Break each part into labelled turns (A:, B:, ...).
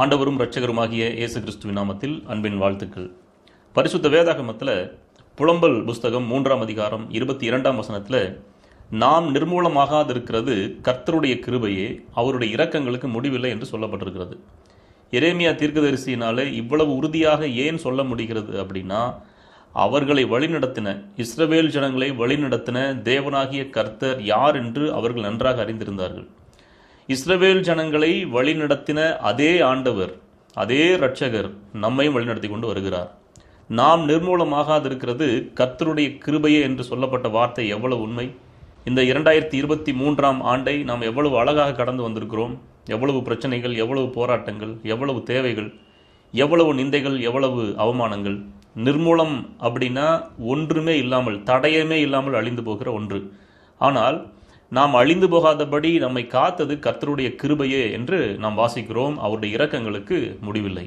A: ஆண்டவரும் இரட்சகருமாகிய இயேசு கிறிஸ்துவின் நாமத்தில் அன்பின் வாழ்த்துக்கள் பரிசுத்த வேதாகமத்தில் புலம்பல் புஸ்தகம் மூன்றாம் அதிகாரம் இருபத்தி இரண்டாம் வசனத்தில் நாம் நிர்மூலமாகாதிருக்கிறது கர்த்தருடைய கிருபையே அவருடைய இரக்கங்களுக்கு முடிவில்லை என்று சொல்லப்பட்டிருக்கிறது எரேமியா தீர்க்கதரிசியினாலே இவ்வளவு உறுதியாக ஏன் சொல்ல முடிகிறது அப்படின்னா அவர்களை வழிநடத்தின இஸ்ரவேல் ஜனங்களை வழிநடத்தின தேவனாகிய கர்த்தர் யார் என்று அவர்கள் நன்றாக அறிந்திருந்தார்கள் இஸ்ரவேல் ஜனங்களை வழிநடத்தின அதே ஆண்டவர் அதே இரட்சகர் நம்மையும் வழிநடத்தி கொண்டு வருகிறார் நாம் நிர்மூலமாகாதிருக்கிறது கர்த்தருடைய கிருபையே என்று சொல்லப்பட்ட வார்த்தை எவ்வளவு உண்மை இந்த இரண்டாயிரத்தி இருபத்தி மூன்றாம் ஆண்டை நாம் எவ்வளவு அழகாக கடந்து வந்திருக்கிறோம் எவ்வளவு பிரச்சனைகள் எவ்வளவு போராட்டங்கள் எவ்வளவு தேவைகள் எவ்வளவு நிந்தைகள் எவ்வளவு அவமானங்கள் நிர்மூலம் அப்படின்னா ஒன்றுமே இல்லாமல் தடையமே இல்லாமல் அழிந்து போகிற ஒன்று ஆனால் நாம் அழிந்து போகாதபடி நம்மை காத்தது கர்த்தருடைய கிருபையே என்று நாம் வாசிக்கிறோம் அவருடைய இரக்கங்களுக்கு முடிவில்லை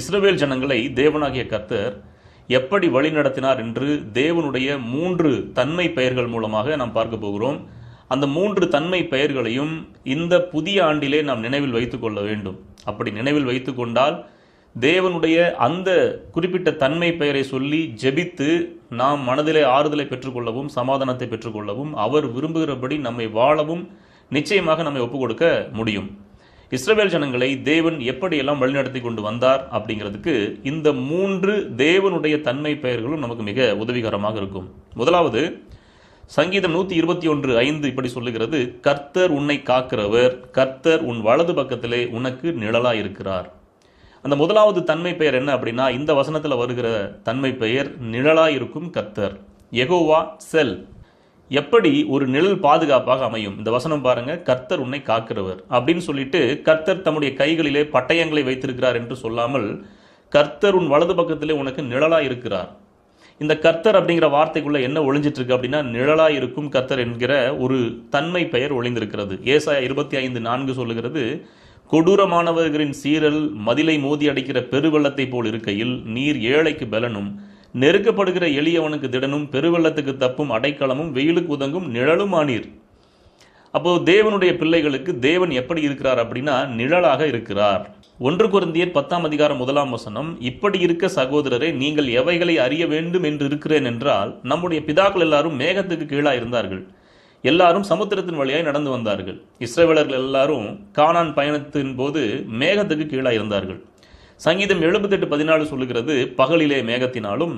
A: இஸ்ரவேல் ஜனங்களை தேவனாகிய கர்த்தர் எப்படி வழி நடத்தினார் என்று தேவனுடைய மூன்று தன்மை பெயர்கள் மூலமாக நாம் பார்க்க போகிறோம் அந்த மூன்று தன்மை பெயர்களையும் இந்த புதிய ஆண்டிலே நாம் நினைவில் வைத்துக்கொள்ள கொள்ள வேண்டும் அப்படி நினைவில் வைத்துக்கொண்டால் கொண்டால் தேவனுடைய அந்த குறிப்பிட்ட தன்மை பெயரை சொல்லி ஜெபித்து நாம் மனதிலே ஆறுதலை பெற்றுக்கொள்ளவும் சமாதானத்தை பெற்றுக்கொள்ளவும் அவர் விரும்புகிறபடி நம்மை வாழவும் நிச்சயமாக நம்மை ஒப்புக்கொடுக்க முடியும் இஸ்ரவேல் ஜனங்களை தேவன் எப்படியெல்லாம் வழிநடத்தி கொண்டு வந்தார் அப்படிங்கிறதுக்கு இந்த மூன்று தேவனுடைய தன்மை பெயர்களும் நமக்கு மிக உதவிகரமாக இருக்கும் முதலாவது சங்கீதம் நூற்றி இருபத்தி ஒன்று ஐந்து இப்படி சொல்லுகிறது கர்த்தர் உன்னை காக்கிறவர் கர்த்தர் உன் வலது பக்கத்திலே உனக்கு நிழலாயிருக்கிறார் அந்த முதலாவது தன்மை பெயர் என்ன அப்படின்னா இந்த வசனத்தில் வருகிற தன்மை பெயர் நிழலாக இருக்கும் கத்தர் எகோவா செல் எப்படி ஒரு நிழல் பாதுகாப்பாக அமையும் இந்த வசனம் பாருங்க கர்த்தர் உன்னை காக்கிறவர் அப்படின்னு சொல்லிட்டு கர்த்தர் தம்முடைய கைகளிலே பட்டயங்களை வைத்திருக்கிறார் என்று சொல்லாமல் கர்த்தர் உன் வலது பக்கத்திலே உனக்கு நிழலாக இருக்கிறார் இந்த கர்த்தர் அப்படிங்கிற வார்த்தைக்குள்ள என்ன ஒளிஞ்சிட்டு இருக்கு அப்படின்னா நிழலாக இருக்கும் கர்த்தர் என்கிற ஒரு தன்மை பெயர் ஒளிந்திருக்கிறது ஏசாய இருபத்தி ஐந்து நான்கு சொல்லுகிறது கொடூரமானவர்களின் சீரல் மதிலை மோதி அடைக்கிற பெருவெள்ளத்தைப் போல் இருக்கையில் நீர் ஏழைக்கு பலனும் நெருக்கப்படுகிற எளியவனுக்கு திடனும் பெருவெள்ளத்துக்கு தப்பும் அடைக்கலமும் வெயிலுக்கு உதங்கும் நிழலுமா நீர் அப்போது தேவனுடைய பிள்ளைகளுக்கு தேவன் எப்படி இருக்கிறார் அப்படின்னா நிழலாக இருக்கிறார் ஒன்று குருந்தியர் பத்தாம் அதிகாரம் முதலாம் வசனம் இப்படி இருக்க சகோதரரே நீங்கள் எவைகளை அறிய வேண்டும் என்று இருக்கிறேன் என்றால் நம்முடைய பிதாக்கள் எல்லாரும் மேகத்துக்கு கீழாக இருந்தார்கள் எல்லாரும் சமுத்திரத்தின் வழியாய் நடந்து வந்தார்கள் இஸ்ரேவேலர்கள் எல்லாரும் கானான் பயணத்தின் போது மேகத்துக்கு கீழாக இருந்தார்கள் சங்கீதம் எழுபத்தெட்டு பதினாலு சொல்லுகிறது பகலிலே மேகத்தினாலும்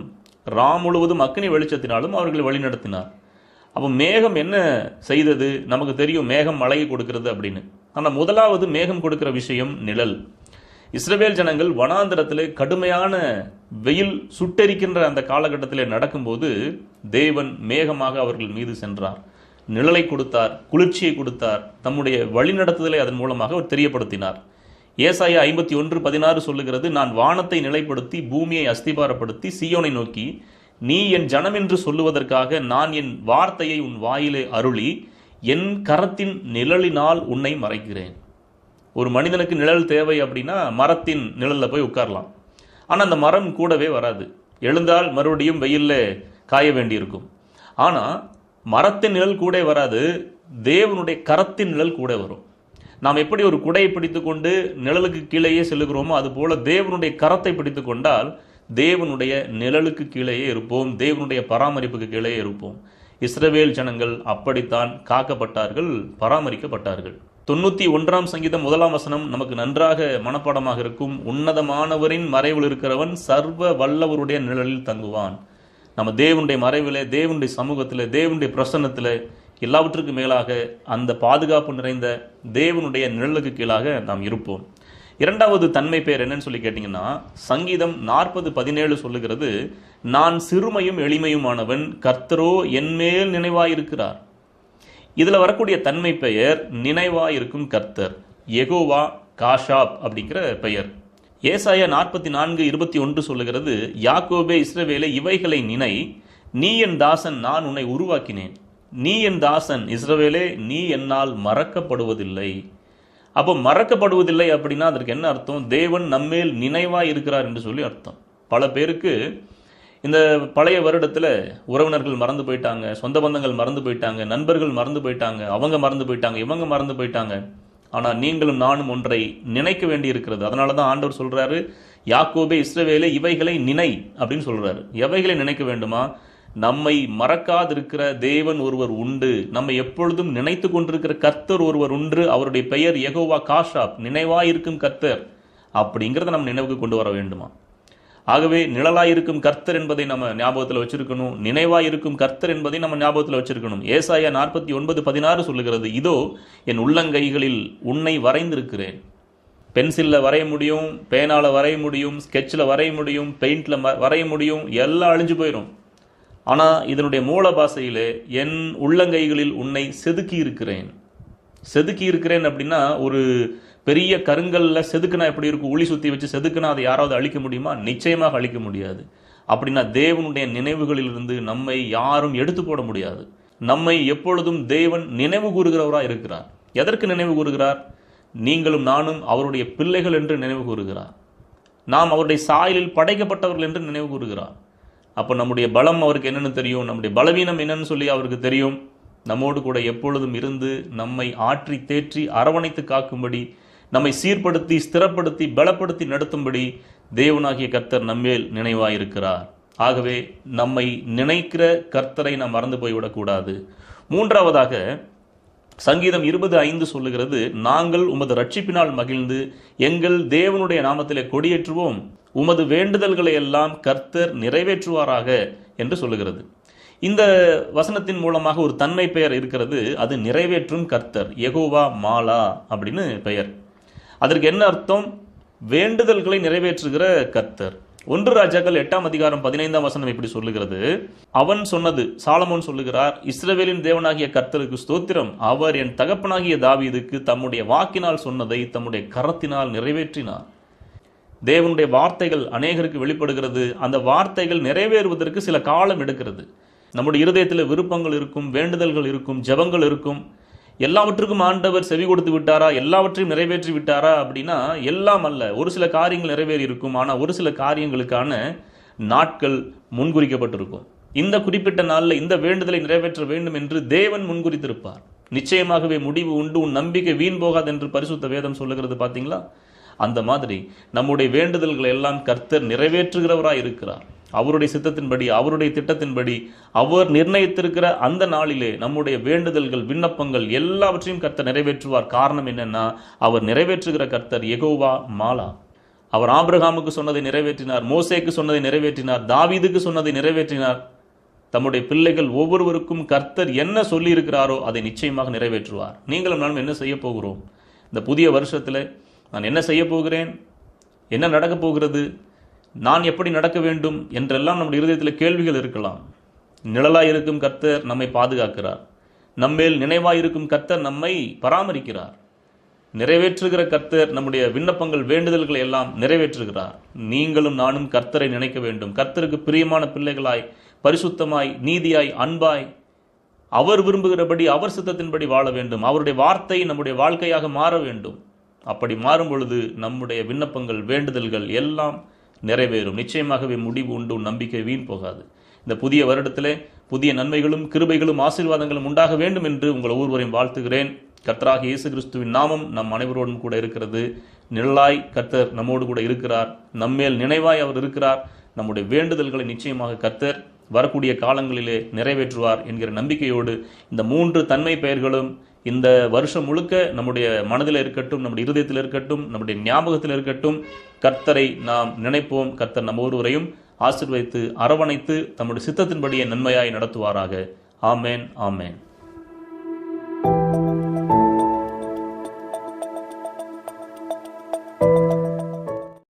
A: ராம் முழுவதும் அக்னி வெளிச்சத்தினாலும் அவர்களை வழிநடத்தினார் அப்போ மேகம் என்ன செய்தது நமக்கு தெரியும் மேகம் மழையை கொடுக்கிறது அப்படின்னு ஆனால் முதலாவது மேகம் கொடுக்கிற விஷயம் நிழல் இஸ்ரேல் ஜனங்கள் வனாந்திரத்தில் கடுமையான வெயில் சுட்டெரிக்கின்ற அந்த காலகட்டத்தில் நடக்கும்போது தேவன் மேகமாக அவர்கள் மீது சென்றார் நிழலை கொடுத்தார் குளிர்ச்சியை கொடுத்தார் தம்முடைய வழிநடத்துதலை அதன் மூலமாக அவர் தெரியப்படுத்தினார் ஏசாய ஐம்பத்தி ஒன்று பதினாறு சொல்லுகிறது நான் வானத்தை நிலைப்படுத்தி பூமியை அஸ்திபாரப்படுத்தி சியோனை நோக்கி நீ என் ஜனம் என்று சொல்லுவதற்காக நான் என் வார்த்தையை உன் வாயிலே அருளி என் கரத்தின் நிழலினால் உன்னை மறைக்கிறேன் ஒரு மனிதனுக்கு நிழல் தேவை அப்படின்னா மரத்தின் நிழலில் போய் உட்காரலாம் ஆனால் அந்த மரம் கூடவே வராது எழுந்தால் மறுபடியும் வெயிலில் காய வேண்டியிருக்கும் ஆனால் மரத்தின் நிழல் கூட வராது தேவனுடைய கரத்தின் நிழல் கூட வரும் நாம் எப்படி ஒரு குடையை பிடித்து கொண்டு நிழலுக்கு கீழேயே செல்லுகிறோமோ அதுபோல தேவனுடைய கரத்தை பிடித்து கொண்டால் தேவனுடைய நிழலுக்கு கீழேயே இருப்போம் தேவனுடைய பராமரிப்புக்கு கீழே இருப்போம் இஸ்ரவேல் ஜனங்கள் அப்படித்தான் காக்கப்பட்டார்கள் பராமரிக்கப்பட்டார்கள் தொண்ணூற்றி ஒன்றாம் சங்கீதம் முதலாம் வசனம் நமக்கு நன்றாக மனப்பாடமாக இருக்கும் உன்னதமானவரின் மறைவில் இருக்கிறவன் சர்வ வல்லவருடைய நிழலில் தங்குவான் நம்ம தேவனுடைய மறைவில் தேவனுடைய சமூகத்தில் தேவனுடைய பிரசன்னத்தில் எல்லாவற்றுக்கும் மேலாக அந்த பாதுகாப்பு நிறைந்த தேவனுடைய நிழலுக்கு கீழாக நாம் இருப்போம் இரண்டாவது தன்மை பேர் என்னன்னு சொல்லி கேட்டிங்கன்னா சங்கீதம் நாற்பது பதினேழு சொல்லுகிறது நான் சிறுமையும் எளிமையுமானவன் கர்த்தரோ என்மேல் நினைவாயிருக்கிறார் இதில் வரக்கூடிய தன்மை பெயர் நினைவாயிருக்கும் கர்த்தர் எகோவா காஷாப் அப்படிங்கிற பெயர் ஏசாயா நாற்பத்தி நான்கு இருபத்தி ஒன்று சொல்லுகிறது யாக்கோபே இஸ்ரவேலை இவைகளை நினை நீ என் தாசன் நான் உன்னை உருவாக்கினேன் நீ என் தாசன் இஸ்ரவேலே நீ என்னால் மறக்கப்படுவதில்லை அப்போ மறக்கப்படுவதில்லை அப்படின்னா அதற்கு என்ன அர்த்தம் தேவன் நம்மேல் நினைவாக இருக்கிறார் என்று சொல்லி அர்த்தம் பல பேருக்கு இந்த பழைய வருடத்தில் உறவினர்கள் மறந்து போயிட்டாங்க சொந்த பந்தங்கள் மறந்து போயிட்டாங்க நண்பர்கள் மறந்து போயிட்டாங்க அவங்க மறந்து போயிட்டாங்க இவங்க மறந்து போயிட்டாங்க ஆனால் நீங்களும் நானும் ஒன்றை நினைக்க வேண்டி இருக்கிறது அதனால தான் ஆண்டவர் சொல்கிறாரு யாக்கோபே இஸ்ரவேலே இவைகளை நினை அப்படின்னு சொல்கிறாரு எவைகளை நினைக்க வேண்டுமா நம்மை மறக்காதிருக்கிற தேவன் ஒருவர் உண்டு நம்ம எப்பொழுதும் நினைத்து கொண்டிருக்கிற கர்த்தர் ஒருவர் உண்டு அவருடைய பெயர் எகோவா காஷாப் நினைவாயிருக்கும் கர்த்தர் அப்படிங்கிறத நம்ம நினைவுக்கு கொண்டு வர வேண்டுமா ஆகவே நிழலாயிருக்கும் கர்த்தர் என்பதை நம்ம ஞாபகத்தில் வச்சிருக்கணும் நினைவாக இருக்கும் கர்த்தர் என்பதை நம்ம ஞாபகத்தில் வச்சிருக்கணும் ஏசாயா நாற்பத்தி ஒன்பது பதினாறு சொல்லுகிறது இதோ என் உள்ளங்கைகளில் உன்னை வரைந்திருக்கிறேன் பென்சிலில் வரைய முடியும் பேனால் வரைய முடியும் ஸ்கெட்சில் வரைய முடியும் பெயிண்டில் வரைய முடியும் எல்லாம் அழிஞ்சு போயிடும் ஆனால் இதனுடைய மூல பாசையில் என் உள்ளங்கைகளில் உன்னை செதுக்கி இருக்கிறேன் செதுக்கி இருக்கிறேன் அப்படின்னா ஒரு பெரிய கருங்கல்ல செதுக்குனா எப்படி இருக்கும் உளி சுற்றி வச்சு செதுக்குனா அதை யாராவது அழிக்க முடியுமா நிச்சயமாக அழிக்க முடியாது அப்படின்னா தேவனுடைய நினைவுகளிலிருந்து நம்மை யாரும் எடுத்து போட முடியாது நம்மை எப்பொழுதும் தேவன் நினைவு கூறுகிறவராக இருக்கிறார் எதற்கு நினைவு கூறுகிறார் நீங்களும் நானும் அவருடைய பிள்ளைகள் என்று நினைவு கூறுகிறார் நாம் அவருடைய சாயலில் படைக்கப்பட்டவர்கள் என்று நினைவு கூறுகிறார் அப்போ நம்முடைய பலம் அவருக்கு என்னென்னு தெரியும் நம்முடைய பலவீனம் என்னன்னு சொல்லி அவருக்கு தெரியும் நம்மோடு கூட எப்பொழுதும் இருந்து நம்மை ஆற்றி தேற்றி அரவணைத்து காக்கும்படி நம்மை சீர்படுத்தி ஸ்திரப்படுத்தி பலப்படுத்தி நடத்தும்படி தேவனாகிய கர்த்தர் நம்மேல் நினைவாயிருக்கிறார் ஆகவே நம்மை நினைக்கிற கர்த்தரை நாம் மறந்து போய்விடக்கூடாது மூன்றாவதாக சங்கீதம் இருபது ஐந்து சொல்லுகிறது நாங்கள் உமது ரட்சிப்பினால் மகிழ்ந்து எங்கள் தேவனுடைய நாமத்திலே கொடியேற்றுவோம் உமது வேண்டுதல்களை எல்லாம் கர்த்தர் நிறைவேற்றுவாராக என்று சொல்லுகிறது இந்த வசனத்தின் மூலமாக ஒரு தன்மை பெயர் இருக்கிறது அது நிறைவேற்றும் கர்த்தர் எகோவா மாலா அப்படின்னு பெயர் அதற்கு என்ன அர்த்தம் வேண்டுதல்களை நிறைவேற்றுகிற கர்த்தர் ஒன்று ராஜாக்கள் எட்டாம் அதிகாரம் பதினைந்தாம் வசனம் இப்படி சொல்லுகிறது அவன் சொன்னது சாலமோன் சொல்லுகிறார் இஸ்ரவேலின் தேவனாகிய கர்த்தருக்கு ஸ்தோத்திரம் அவர் என் தகப்பனாகிய தாவீதுக்கு தம்முடைய வாக்கினால் சொன்னதை தம்முடைய கரத்தினால் நிறைவேற்றினார் தேவனுடைய வார்த்தைகள் அநேகருக்கு வெளிப்படுகிறது அந்த வார்த்தைகள் நிறைவேறுவதற்கு சில காலம் எடுக்கிறது நம்முடைய இருதயத்தில் விருப்பங்கள் இருக்கும் வேண்டுதல்கள் இருக்கும் ஜபங்கள் இருக்கும் எல்லாவற்றுக்கும் ஆண்டவர் செவி கொடுத்து விட்டாரா எல்லாவற்றையும் நிறைவேற்றி விட்டாரா அப்படின்னா எல்லாம் அல்ல ஒரு சில காரியங்கள் நிறைவேறி இருக்கும் ஆனால் ஒரு சில காரியங்களுக்கான நாட்கள் முன்குறிக்கப்பட்டிருக்கும் இந்த குறிப்பிட்ட நாளில் இந்த வேண்டுதலை நிறைவேற்ற வேண்டும் என்று தேவன் முன்குறித்திருப்பார் நிச்சயமாகவே முடிவு உண்டு உன் நம்பிக்கை வீண் போகாது என்று பரிசுத்த வேதம் சொல்லுகிறது பார்த்தீங்களா அந்த மாதிரி நம்முடைய வேண்டுதல்களை எல்லாம் கர்த்தர் நிறைவேற்றுகிறவராக இருக்கிறார் அவருடைய சித்தத்தின்படி அவருடைய திட்டத்தின்படி அவர் நிர்ணயித்திருக்கிற அந்த நாளிலே நம்முடைய வேண்டுதல்கள் விண்ணப்பங்கள் எல்லாவற்றையும் கர்த்தர் நிறைவேற்றுவார் காரணம் என்னென்னா அவர் நிறைவேற்றுகிற கர்த்தர் எகோவா மாலா அவர் ஆபிரகாமுக்கு சொன்னதை நிறைவேற்றினார் மோசேக்கு சொன்னதை நிறைவேற்றினார் தாவீதுக்கு சொன்னதை நிறைவேற்றினார் தம்முடைய பிள்ளைகள் ஒவ்வொருவருக்கும் கர்த்தர் என்ன சொல்லியிருக்கிறாரோ அதை நிச்சயமாக நிறைவேற்றுவார் நீங்களும் நானும் என்ன செய்ய போகிறோம் இந்த புதிய வருஷத்தில் நான் என்ன செய்ய போகிறேன் என்ன நடக்கப் போகிறது நான் எப்படி நடக்க வேண்டும் என்றெல்லாம் நம்முடைய இருதயத்தில் கேள்விகள் இருக்கலாம் நிழலாய் இருக்கும் கர்த்தர் நம்மை பாதுகாக்கிறார் நம்மேல் நினைவாய் இருக்கும் கர்த்தர் நம்மை பராமரிக்கிறார் நிறைவேற்றுகிற கர்த்தர் நம்முடைய விண்ணப்பங்கள் வேண்டுதல்களை எல்லாம் நிறைவேற்றுகிறார் நீங்களும் நானும் கர்த்தரை நினைக்க வேண்டும் கர்த்தருக்கு பிரியமான பிள்ளைகளாய் பரிசுத்தமாய் நீதியாய் அன்பாய் அவர் விரும்புகிறபடி அவர் சித்தத்தின்படி வாழ வேண்டும் அவருடைய வார்த்தை நம்முடைய வாழ்க்கையாக மாற வேண்டும் அப்படி மாறும் பொழுது நம்முடைய விண்ணப்பங்கள் வேண்டுதல்கள் எல்லாம் நிறைவேறும் நிச்சயமாகவே முடிவு உண்டு நம்பிக்கை வீண் போகாது இந்த புதிய வருடத்திலே புதிய நன்மைகளும் கிருபைகளும் ஆசீர்வாதங்களும் உண்டாக வேண்டும் என்று உங்கள் ஒவ்வொருவரையும் வாழ்த்துகிறேன் கர்த்தராக இயேசு கிறிஸ்துவின் நாமம் நம் அனைவரோடும் கூட இருக்கிறது நிழலாய் கர்த்தர் நம்மோடு கூட இருக்கிறார் நம்மேல் நினைவாய் அவர் இருக்கிறார் நம்முடைய வேண்டுதல்களை நிச்சயமாக கர்த்தர் வரக்கூடிய காலங்களிலே நிறைவேற்றுவார் என்கிற நம்பிக்கையோடு இந்த மூன்று தன்மை பெயர்களும் இந்த வருஷம் முழுக்க நம்முடைய மனதில் இருக்கட்டும் நம்முடைய இருதயத்தில் இருக்கட்டும் நம்முடைய ஞாபகத்தில் இருக்கட்டும் கர்த்தரை நாம் நினைப்போம் கர்த்தர் நம்ம ஒருவரையும் ஆசிர்வதித்து அரவணைத்து தம்முடைய சித்தத்தின்படியே நன்மையாய் நடத்துவாராக ஆமேன் ஆமேன்